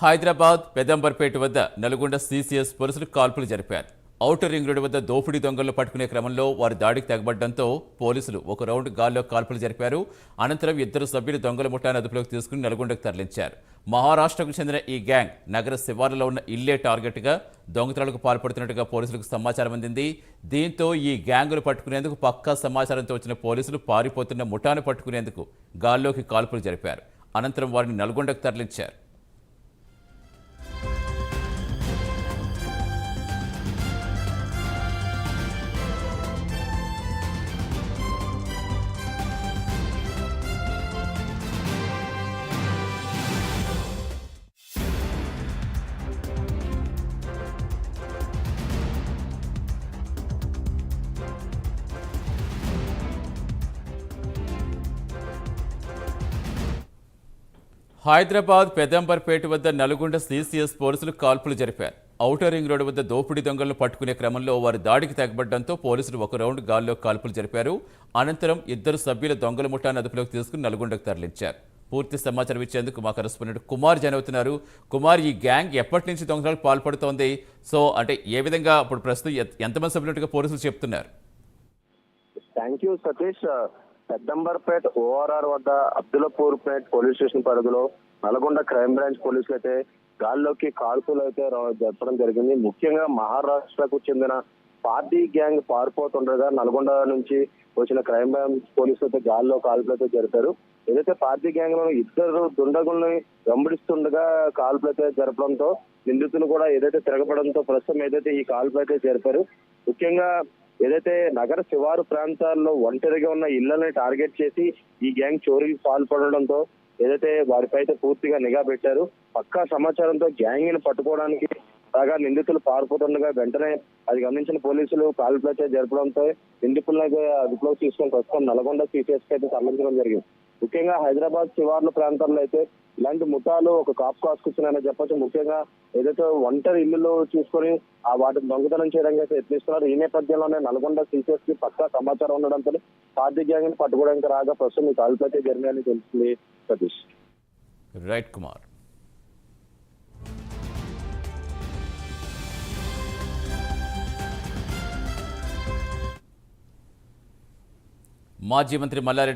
హైదరాబాద్ పెదంబర్పేట వద్ద నల్గొండ సీసీఎస్ పోలీసులు కాల్పులు జరిపారు. ఔటర్ రింగ్ రోడ్డు వద్ద దోపిడీ దొంగలను పట్టుకునే క్రమంలో వారి దాడికి తెగబడడంతో పోలీసులు ఒక రౌండ్ గాల్లో కాల్పులు జరిపారు. అనంతరం ఇద్దరు సభ్యులు దొంగల ముఠాను అదుపులోకి తీసుకుని నల్గొండకు తరలించారు. మహారాష్ట్రకు చెందిన ఈ గ్యాంగ్ నగర శివార్లలో ఉన్న ఇల్లే టార్గెట్గా దొంగతనాలకు పాల్పడుతున్నట్టుగా పోలీసులకు సమాచారం అందింది. దీంతో ఈ గ్యాంగులు పట్టుకునేందుకు పక్కా సమాచారంతో వచ్చిన పోలీసులు పారిపోతున్న ముఠాను పట్టుకునేందుకు గాల్లోకి కాల్పులు జరిపారు. అనంతరం వారిని నల్గొండకు తరలించారు. హైదరాబాద్ పెదంబర్పేట వద్ద నల్గొండ సీసీఎస్ పోలీసులు కాల్పులు జరిపారు. ఔటర్ రింగ్ రోడ్డు వద్ద దోపిడీ దొంగలను పట్టుకునే క్రమంలో వారి దాడికి తెగబడడంతో పోలీసులు ఒక రౌండ్ గాల్లో కాల్పులు జరిపారు. అనంతరం ఇద్దరు సభ్యుల దొంగల ముఠాను అదుపులోకి తీసుకుని నల్గొండకు తరలించారు. పూర్తి సమాచారం ఇచ్చేందుకు మా కరెస్పాండెంట్ కుమార్ జనవుతున్నారు కుమార్ ఈ గ్యాంగ్ ఎప్పటి నుంచి దొంగలకు పాల్పడుతోంది? సో అంటే ఏ విధంగా ఇప్పుడు ప్రస్తుతం ఎంతమంది సభ్యులుగా పోలీసులు చెప్తున్నారు? Thank you Satish Peddamberpet ORR వద్ద అబ్దులపూర్ పేట్ పోలీస్ స్టేషన్ పరిధిలో నల్గొండ క్రైమ్ బ్రాంచ్ పోలీసులు అయితే గాల్లోకి కాల్పులు అయితే జరపడం జరిగింది. ముఖ్యంగా మహారాష్ట్రకు చెందిన పార్టీ గ్యాంగ్ పారిపోతుండగా నల్గొండ నుంచి వచ్చిన క్రైమ్ బ్రాంచ్ పోలీసులు అయితే గాల్లో కాల్పులు అయితే జరిపారు. ఏదైతే పార్టీ గ్యాంగ్లో ఇద్దరు దుండగుల్ని వెంబడిస్తుండగా కాల్పులు అయితే జరపడంతో నిందితులు కూడా ఏదైతే తిరగపడంతో ప్రస్తుతం ఏదైతే ఈ కాల్పులు అయితే జరిపారు ముఖ్యంగా ఏదైతే నగర శివారు ప్రాంతాల్లో ఒంటరిగా ఉన్న ఇళ్ళని టార్గెట్ చేసి ఈ గ్యాంగ్ చోరీకి పాల్పడడంతో ఏదైతే వారిపై అయితే పూర్తిగా నిఘా పెట్టారు పక్కా సమాచారంతో గ్యాంగ్ని పట్టుకోవడానికి కాగా నిందితులు పారిపోతుండగా వెంటనే అది గమనించిన పోలీసులు కాల్పులు అయితే జరపడంతో నిందితులను అదుపులోకి తీసుకొని ప్రస్తుతం నల్గొండ సీసీఎస్ అయితే తరలించడం జరిగింది. ముఖ్యంగా హైదరాబాద్ శివార్ల ప్రాంతంలో అయితే ఇలాంటి ముఠాలు ఒక కాపు కాసుకొచ్చినాయని చెప్పొచ్చు. ముఖ్యంగా ఏదైతే ఒంటరి ఇల్లులు చూసుకొని ఆ వాటిని దొంగతనం చేయడానికి అయితే యత్నిస్తున్నారు. ఈ నేపథ్యంలోనే నల్గొండ సీసీఎస్కి పక్కా సమాచారం ఉండడంతో పార్టీ గ్యాంగ్ పట్టుకోవడానికి రాగా ప్రస్తుతం ఈ కాల్పులు జరిగాయని తెలుస్తుంది సతీష్. రైట్ కుమార్. మాజీ మంత్రి మల్లారెడ్డి